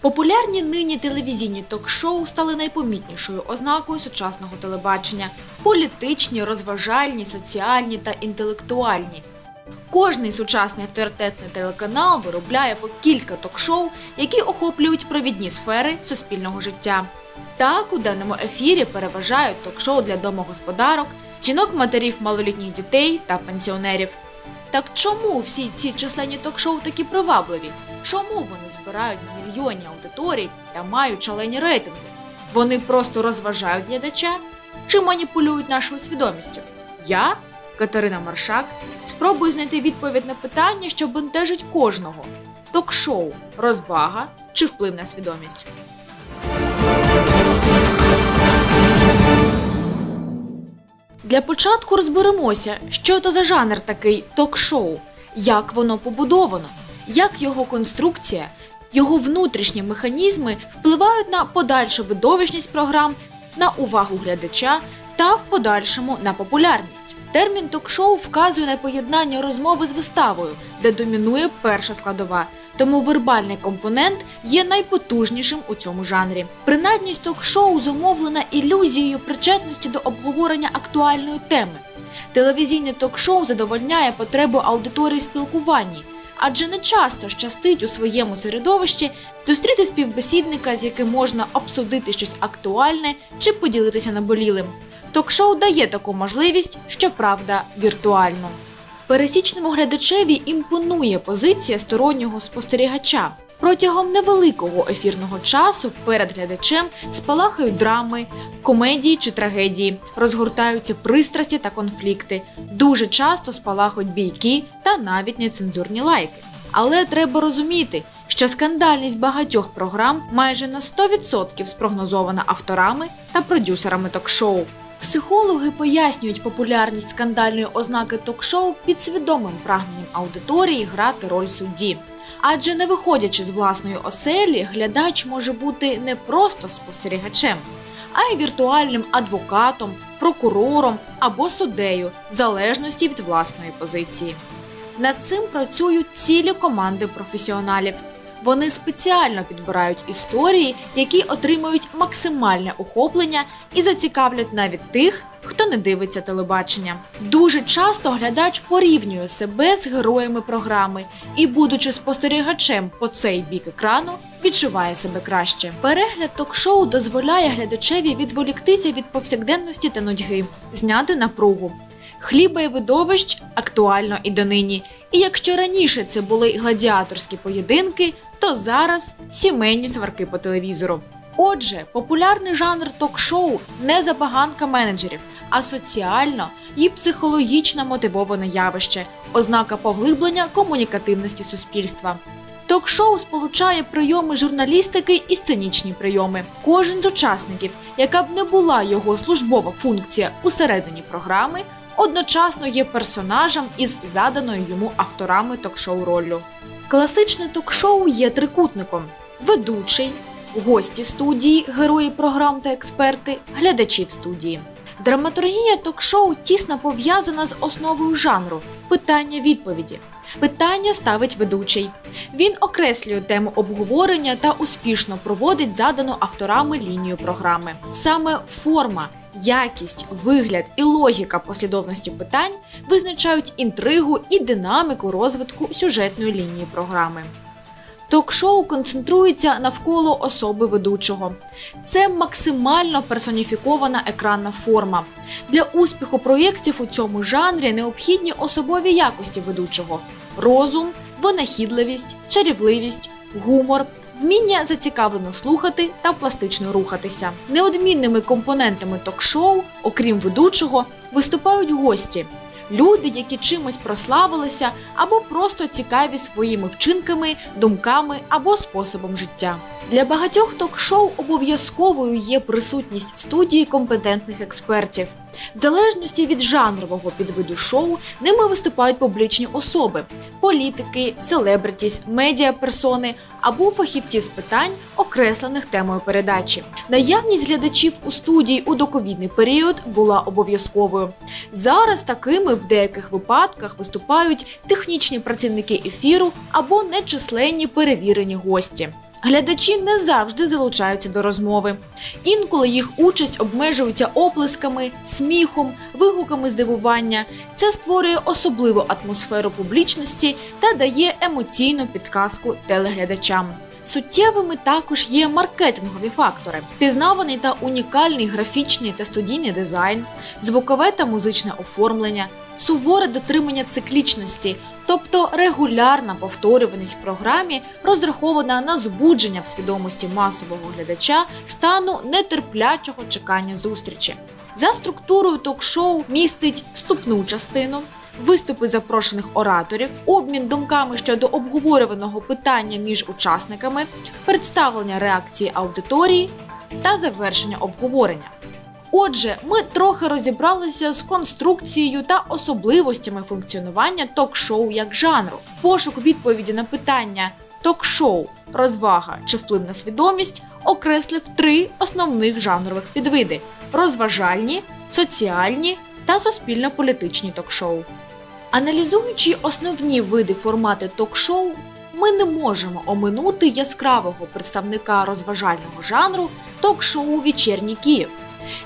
Популярні нині телевізійні ток-шоу стали найпомітнішою ознакою сучасного телебачення: політичні, розважальні, соціальні та інтелектуальні. Кожний сучасний авторитетний телеканал виробляє по кілька ток-шоу, які охоплюють провідні сфери суспільного життя. Так, у даному ефірі переважають ток-шоу для домогосподарок, жінок-матерів малолітніх дітей та пенсіонерів. Так чому всі ці численні ток-шоу такі привабливі? Чому вони збирають мільйонні аудиторії та мають шалені рейтинги? Вони просто розважають глядача чи маніпулюють нашою свідомістю? Я, Катерина Маршак, спробую знайти відповідь на питання, що бентежить кожного: ток-шоу, розвага чи вплив на свідомість. Для початку розберемося, що то за жанр такий ток-шоу, як воно побудовано, як його конструкція, його внутрішні механізми впливають на подальшу видовищність програм, на увагу глядача та в подальшому на популярність. Термін ток-шоу вказує на поєднання розмови з виставою, де домінує перша складова. Тому вербальний компонент є найпотужнішим у цьому жанрі. Принадність ток-шоу зумовлена ілюзією причетності до обговорення актуальної теми. Телевізійне ток-шоу задовольняє потребу аудиторії спілкуванні, адже не часто щастить у своєму середовищі зустріти співбесідника, з яким можна обсудити щось актуальне чи поділитися наболілим. Ток-шоу дає таку можливість, щоправда, віртуально. Пересічному глядачеві імпонує позиція стороннього спостерігача. Протягом невеликого ефірного часу перед глядачем спалахають драми, комедії чи трагедії, розгортаються пристрасті та конфлікти. Дуже часто спалахують бійки та навіть нецензурні лайки. Але треба розуміти, що скандальність багатьох програм майже на 100% спрогнозована авторами та продюсерами ток-шоу. Психологи пояснюють популярність скандальної ознаки ток-шоу підсвідомим прагненням аудиторії грати роль судді. Адже не виходячи з власної оселі, глядач може бути не просто спостерігачем, а й віртуальним адвокатом, прокурором або суддею, в залежності від власної позиції. Над цим працюють цілі команди професіоналів. Вони спеціально підбирають історії, які отримують максимальне охоплення і зацікавлять навіть тих, хто не дивиться телебачення. Дуже часто глядач порівнює себе з героями програми і, будучи спостерігачем по цей бік екрану, відчуває себе краще. Перегляд ток-шоу дозволяє глядачеві відволіктися від повсякденності та нудьги, зняти напругу. Хліба і видовищ актуально і донині. І якщо раніше це були гладіаторські поєдинки, то зараз сімейні сварки по телевізору. Отже, популярний жанр ток-шоу не забаганка менеджерів, а соціально і психологічно мотивоване явище, ознака поглиблення комунікативності суспільства. Ток-шоу сполучає прийоми журналістики і сценічні прийоми. Кожен з учасників, яка б не була його службова функція усередині програми, одночасно є персонажем із заданою йому авторами ток-шоу роллю. Класичне ток-шоу є трикутником: ведучий, гості студії, герої програм та експерти, глядачі в студії. Драматургія ток-шоу тісно пов'язана з основою жанру питання-відповіді. Питання ставить ведучий. Він окреслює тему обговорення та успішно проводить задану авторами лінію програми. Саме форма, якість, вигляд і логіка послідовності питань визначають інтригу і динаміку розвитку сюжетної лінії програми. Ток-шоу концентрується навколо особи ведучого. Це максимально персоніфікована екранна форма. Для успіху проєктів у цьому жанрі необхідні особові якості ведучого: розум, винахідливість, чарівливість, гумор, вміння зацікавлено слухати та пластично рухатися. Неодмінними компонентами ток-шоу, окрім ведучого, виступають гості. Люди, які чимось прославилися, або просто цікаві своїми вчинками, думками або способом життя. Для багатьох ток-шоу обов'язковою є присутність студії компетентних експертів. В залежності від жанрового підвиду шоу ними виступають публічні особи, політики, селебритіс, медіаперсони або фахівці з питань, окреслених темою передачі. Наявність глядачів у студії у доковідний період була обов'язковою. Зараз такими в деяких випадках виступають технічні працівники ефіру або нечисленні перевірені гості. Глядачі не завжди залучаються до розмови. Інколи їх участь обмежується оплесками, сміхом, вигуками здивування. Це створює особливу атмосферу публічності та дає емоційну підказку телеглядачам. Суттєвими також є маркетингові фактори: пізнаваний та унікальний графічний та студійний дизайн, звукове та музичне оформлення, суворе дотримання циклічності, тобто регулярна повторюваність в програмі розрахована на збудження в свідомості масового глядача стану нетерплячого чекання зустрічі. За структурою ток-шоу містить вступну частину, виступи запрошених ораторів, обмін думками щодо обговорюваного питання між учасниками, представлення реакції аудиторії та завершення обговорення. Отже, ми трохи розібралися з конструкцією та особливостями функціонування ток-шоу як жанру. Пошук відповіді на питання ток-шоу, розвага чи вплив на свідомість окреслив три основних жанрових підвиди: розважальні, соціальні та суспільно-політичні ток-шоу. Аналізуючи основні види формати ток-шоу, ми не можемо оминути яскравого представника розважального жанру ток-шоу Вечірній Київ.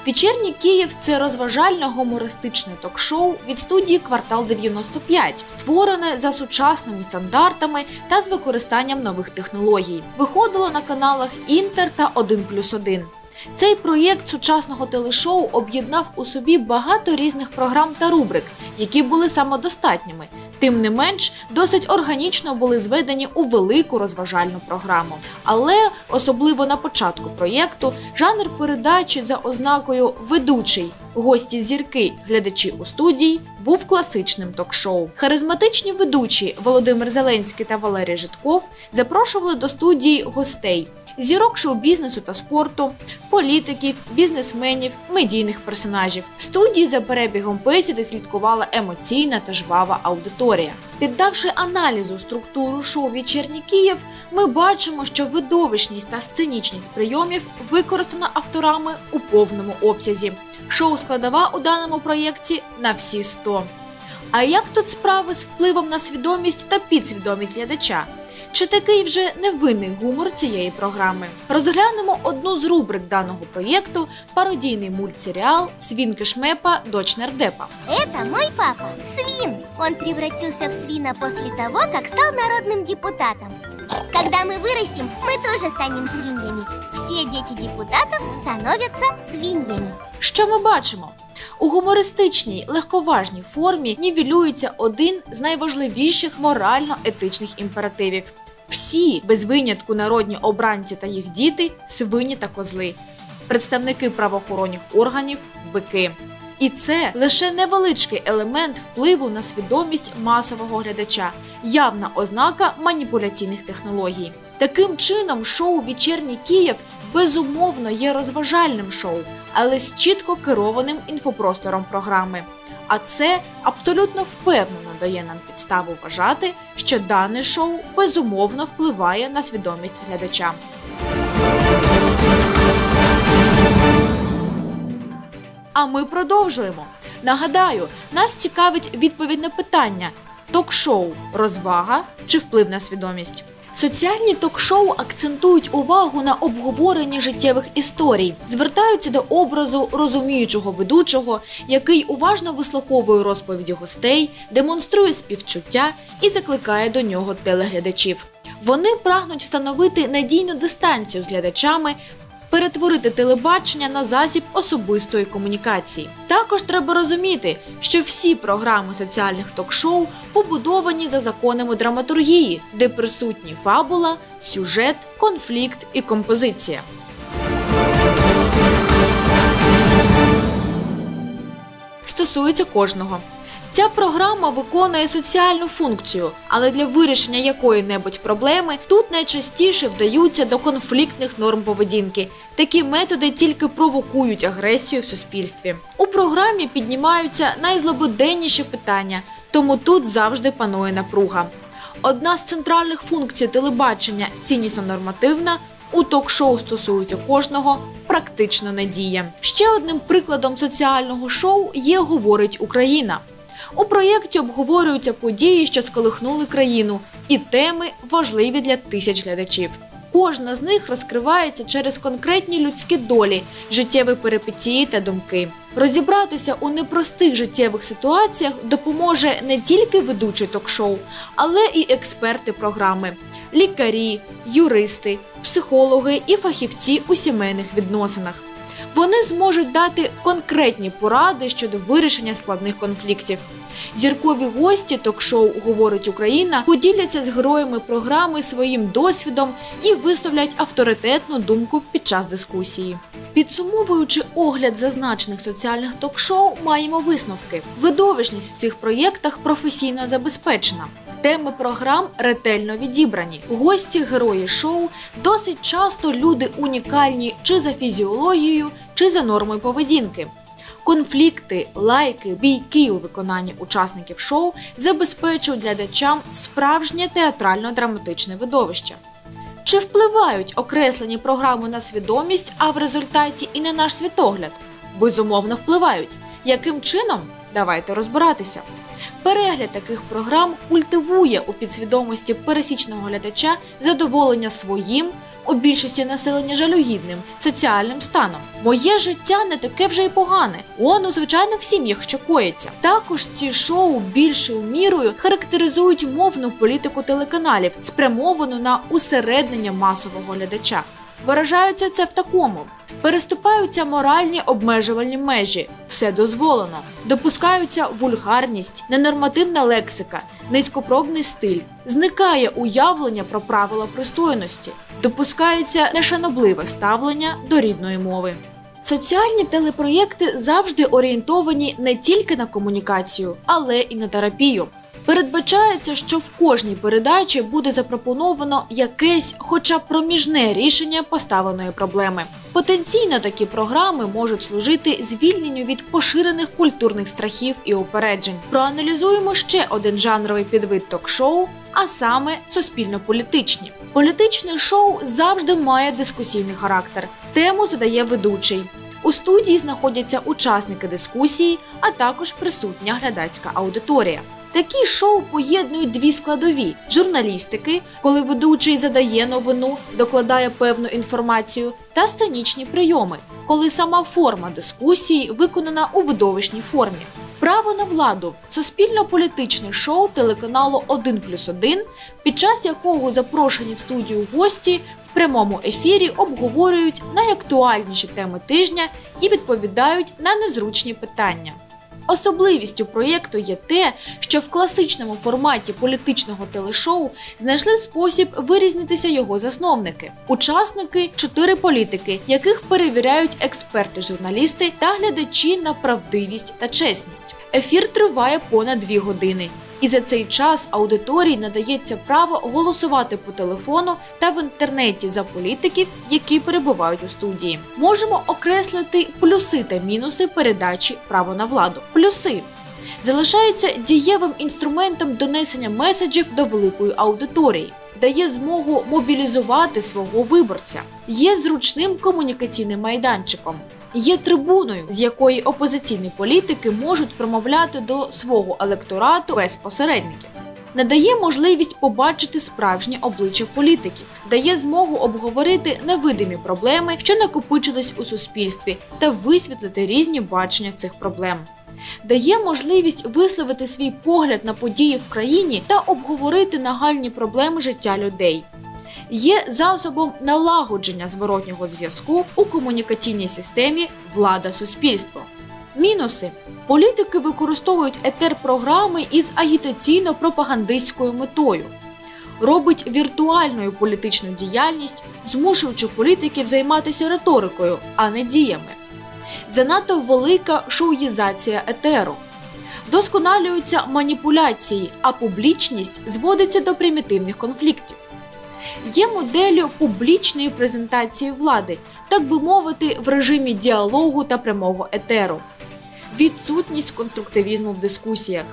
Вечірній Київ це розважально-гумористичне ток-шоу від студії Квартал 95, створене за сучасними стандартами та з використанням нових технологій. Виходило на каналах Інтер та 1+,1. Цей проєкт сучасного телешоу об'єднав у собі багато різних програм та рубрик, які були самодостатніми. Тим не менш, досить органічно були зведені у велику розважальну програму. Але особливо на початку проєкту жанр передачі за ознакою ведучий, гості зірки, глядачі у студії був класичним ток-шоу. Харизматичні ведучі Володимир Зеленський та Валерій Житков запрошували до студії гостей. Зірок шоу-бізнесу та спорту, політиків, бізнесменів, медійних персонажів. Студії за перебігом бесіди слідкувала емоційна та жвава аудиторія. Піддавши аналізу структуру шоу «Вечірній Київ, ми бачимо, що видовищність та сценічність прийомів використана авторами у повному обсязі. Шоу складова у даному проєкті на всі 100. А як тут справи з впливом на свідомість та підсвідомість глядача? Чи такий вже невинний гумор цієї програми? Розглянемо одну з рубрик даного проєкту пародійний мультсеріал Свінки Шмепа Дочь нардепа. Это мой папа, свин. Он превратился в свина после того, как стал народным депутатом. Когда мы вырастем, мы тоже станем свиньями. Все дети депутатов становятся свиньями. Що ми бачимо? У гумористичній легковажній формі нівелюється один з найважливіших морально-етичних імперативів. всі, без винятку народні обранці та їх діти, свині та козли, представники правоохоронних органів, бики. І це лише невеличкий елемент впливу на свідомість масового глядача, явна ознака маніпуляційних технологій. Таким чином, шоу Вечірній Київ безумовно є розважальним шоу, але з чітко керованим інфопростором програми. А це абсолютно впевнено дає нам підставу вважати, що дане шоу безумовно впливає на свідомість глядача. А ми продовжуємо. Нагадаю, нас цікавить відповідь на питання: ток-шоу розвага чи вплив на свідомість. Соціальні ток-шоу акцентують увагу на обговоренні життєвих історій, звертаються до образу розуміючого ведучого, який уважно вислуховує розповіді гостей, демонструє співчуття і закликає до нього телеглядачів. Вони прагнуть встановити надійну дистанцію з глядачами, перетворити телебачення на засіб особистої комунікації. Також треба розуміти, що всі програми соціальних ток-шоу побудовані за законами драматургії, де присутні фабула, сюжет, конфлікт і композиція. Стосується кожного. Ця програма виконує соціальну функцію, але для вирішення якої-небудь проблеми тут найчастіше вдаються до конфліктних норм поведінки. Такі методи тільки провокують агресію в суспільстві. У програмі піднімаються найзлободенніші питання, тому тут завжди панує напруга. Одна з центральних функцій телебачення ціннісно-нормативна. У ток-шоу стосується кожного, практично не діє. Ще одним прикладом соціального шоу є Говорить Україна. У проєкті обговорюються події, що сколихнули країну, і теми важливі для тисяч глядачів. Кожна з них розкривається через конкретні людські долі, життєві перипетії та думки. Розібратися у непростих життєвих ситуаціях допоможе не тільки ведучий ток-шоу, але і експерти програми, лікарі, юристи, психологи і фахівці у сімейних відносинах. Вони зможуть дати конкретні поради щодо вирішення складних конфліктів. Зіркові гості ток-шоу Говорить Україна поділяться з героями програми своїм досвідом і висловлять авторитетну думку під час дискусії. Підсумовуючи огляд зазначених соціальних ток-шоу, маємо висновки. Видовищність в цих проєктах професійно забезпечена. Теми програм ретельно відібрані. Гості герої шоу досить часто люди унікальні чи за фізіологією, чи за нормою поведінки. Конфлікти, лайки, бійки у виконанні учасників шоу забезпечують глядачам справжнє театрально-драматичне видовище. Чи впливають окреслені програми на свідомість, а в результаті і на наш світогляд? Безумовно, впливають. Яким чином? Давайте розбиратися. Перегляд таких програм культивує у підсвідомості пересічного глядача задоволення своїм, у більшості населення жалюгідним, соціальним станом. Моє життя не таке вже й погане. Он у звичайних сім'ях що коїться. Також ці шоу більшою мірою характеризують мовну політику телеканалів, спрямовану на усереднення масового глядача. Виражаються це в такому: переступаються моральні обмежувальні межі, все дозволено, допускаються вульгарність, ненормативна лексика, низькопробний стиль, зникає уявлення про правила пристойності, допускається нешанобливе ставлення до рідної мови. Соціальні телепроєкти завжди орієнтовані не тільки на комунікацію, але і на терапію. Передбачається, що в кожній передачі буде запропоновано якесь, хоча б проміжне рішення поставленої проблеми. Потенційно такі програми можуть служити звільненню від поширених культурних страхів і упереджень. Проаналізуємо ще один жанровий підвид ток-шоу, а саме суспільно-політичні. Політичне шоу завжди має дискусійний характер. Тему задає ведучий. У студії знаходяться учасники дискусії, а також присутня глядацька аудиторія. Такі шоу поєднують дві складові: журналістики, коли ведучий задає новину, докладає певну інформацію, та сценічні прийоми, коли сама форма дискусії виконана у видовищній формі. Право на владу суспільно-політичне шоу телеканалу 1 плюс 1, під час якого запрошені в студію гості в прямому ефірі обговорюють найактуальніші теми тижня і відповідають на незручні питання. Особливістю проєкту є те, що в класичному форматі політичного телешоу знайшли спосіб вирізнитися його засновники. Учасники чотири політики, яких перевіряють експерти-журналісти та глядачі на правдивість та чесність. Ефір триває понад дві години. І за цей час аудиторії надається право голосувати по телефону та в інтернеті за політиків, які перебувають у студії. Можемо окреслити плюси та мінуси передачі право на владу. Плюси залишається дієвим інструментом донесення меседжів до великої аудиторії. Дає змогу мобілізувати свого виборця, є зручним комунікаційним майданчиком, є трибуною, з якої опозиційні політики можуть промовляти до свого електорату без посередників. Надає можливість побачити справжнє обличчя політиків, дає змогу обговорити невидимі проблеми, що накопичились у суспільстві, та висвітлити різні бачення цих проблем. Дає можливість висловити свій погляд на події в країні та обговорити нагальні проблеми життя людей. Є засобом налагодження зворотнього зв'язку у комунікаційній системі влада-суспільство. Мінуси політики використовують етер програми із агітаційно-пропагандистською метою, робить віртуальною політичну діяльність, змушуючи політиків займатися риторикою, а не діями. Занадто велика шоуїзація етеру. Досконалюються маніпуляції, а публічність зводиться до примітивних конфліктів. Є моделлю публічної презентації влади, так би мовити, в режимі діалогу та прямого етеру, відсутність конструктивізму в дискусіях,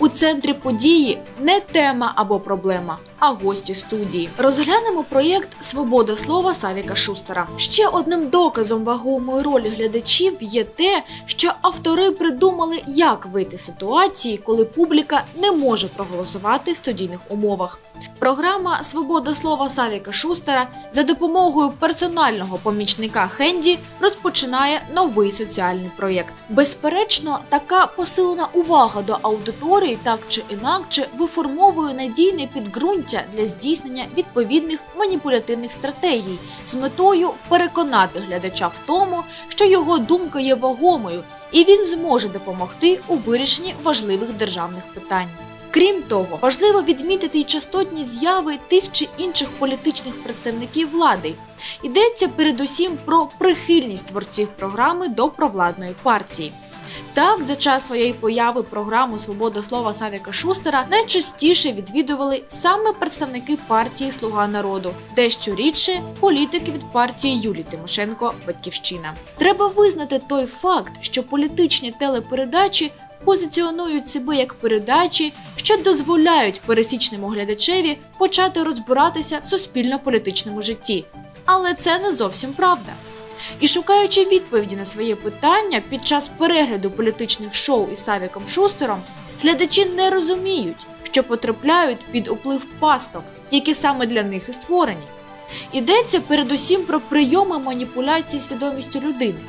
У центрі події не тема або проблема, а гості студії. Розглянемо проєкт Свобода слова Савіка Шустера. Ще одним доказом вагомої ролі глядачів є те, що автори придумали, як вийти з ситуації, коли публіка не може проголосувати в студійних умовах. Програма Свобода слова Савіка Шустера за допомогою персонального помічника Хенді розпочинає новий соціальний проєкт. Безперечно, така посилена увага до аудиторії так чи інакше виформовує надійне підґрунтя для здійснення відповідних маніпулятивних стратегій з метою переконати глядача в тому, що його думка є вагомою, і він зможе допомогти у вирішенні важливих державних питань. Крім того, важливо відмітити й частотні зяви тих чи інших політичних представників влади. Йдеться передусім про прихильність творців програми до провладної партії. Так, за час своєї появи програму Свобода слова Савіка Шустера найчастіше відвідували саме представники партії Слуга народу, дещо рідше політики від партії Юлії Тимошенко Батьківщина. Треба визнати той факт, що політичні телепередачі позиціонують себе як передачі, що дозволяють пересічному глядачеві почати розбиратися в суспільно-політичному житті. Але це не зовсім правда. І шукаючи відповіді на своє питання під час перегляду політичних шоу із Савіком Шустером, глядачі не розуміють, що потрапляють під вплив пасток, які саме для них і створені. Йдеться передусім про прийоми маніпуляції свідомістю людини.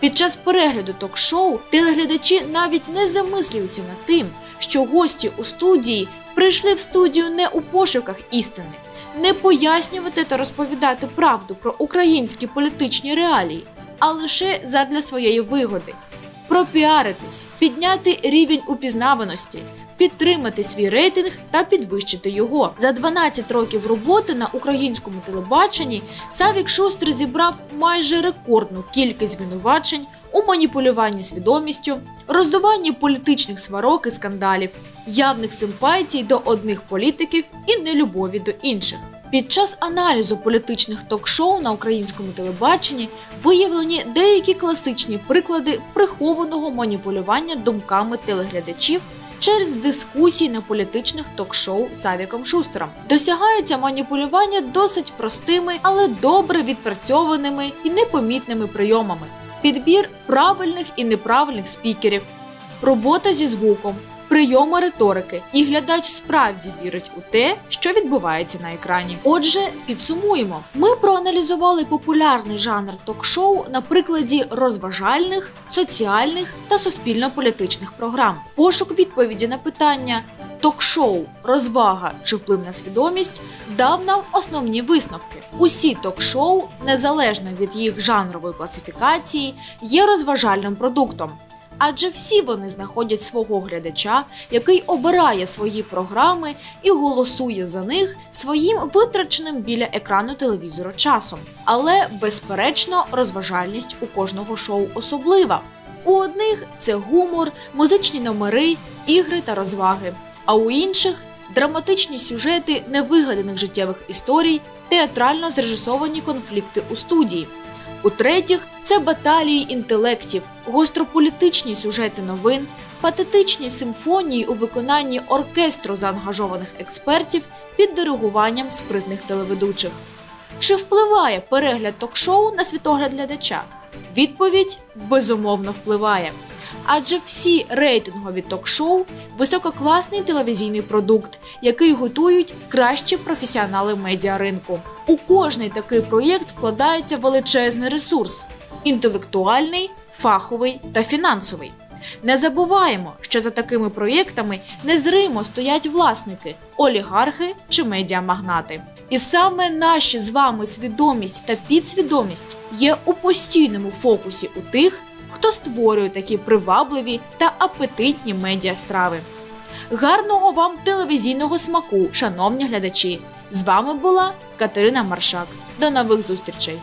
Під час перегляду ток-шоу телеглядачі навіть не замислюються над тим, що гості у студії прийшли в студію не у пошуках істини, не пояснювати та розповідати правду про українські політичні реалії, а лише задля своєї вигоди, пропіаритись, підняти рівень упізнаваності, підтримати свій рейтинг та підвищити його. За 12 років роботи на українському телебаченні Савік Шустер зібрав майже рекордну кількість звинувачень у маніпулюванні свідомістю, роздуванні політичних сварок і скандалів, явних симпатій до одних політиків і нелюбові до інших. Під час аналізу політичних ток-шоу на українському телебаченні виявлені деякі класичні приклади прихованого маніпулювання думками телеглядачів через дискусії на політичних ток-шоу з Авіком Шустером. Досягаються маніпулювання досить простими, але добре відпрацьованими і непомітними прийомами. Підбір правильних і неправильних спікерів, робота зі звуком, прийоми риторики, і глядач справді вірить у те, що відбувається на екрані. Отже, підсумуємо: ми проаналізували популярний жанр ток-шоу на прикладі розважальних, соціальних та суспільно-політичних програм. Пошук відповіді на питання. Ток-шоу, розвага чи вплив на свідомість дав нам основні висновки. Усі ток-шоу, незалежно від їх жанрової класифікації, є розважальним продуктом. Адже всі вони знаходять свого глядача, який обирає свої програми і голосує за них своїм витраченим біля екрану телевізора часом. Але, безперечно, розважальність у кожного шоу особлива. У одних це гумор, музичні номери, ігри та розваги, а у інших драматичні сюжети невигаданих життєвих історій, театрально зрежисовані конфлікти у студії. У третіх це баталії інтелектів, гострополітичні сюжети новин, патетичні симфонії у виконанні оркестру заангажованих експертів під диригуванням спритних телеведучих. Чи впливає перегляд ток-шоу на світогляд глядача? Відповідь безумовно впливає. Адже всі рейтингові ток-шоу висококласний телевізійний продукт, який готують кращі професіонали медіаринку. У кожний такий проєкт вкладається величезний ресурс інтелектуальний, фаховий та фінансовий. Не забуваємо, що за такими проєктами незримо стоять власники, олігархи чи медіамагнати. І саме наші з вами свідомість та підсвідомість є у постійному фокусі у тих, хто створює такі привабливі та апетитні медіастрави. Гарного вам телевізійного смаку, шановні глядачі! З вами була Катерина Маршак. До нових зустрічей!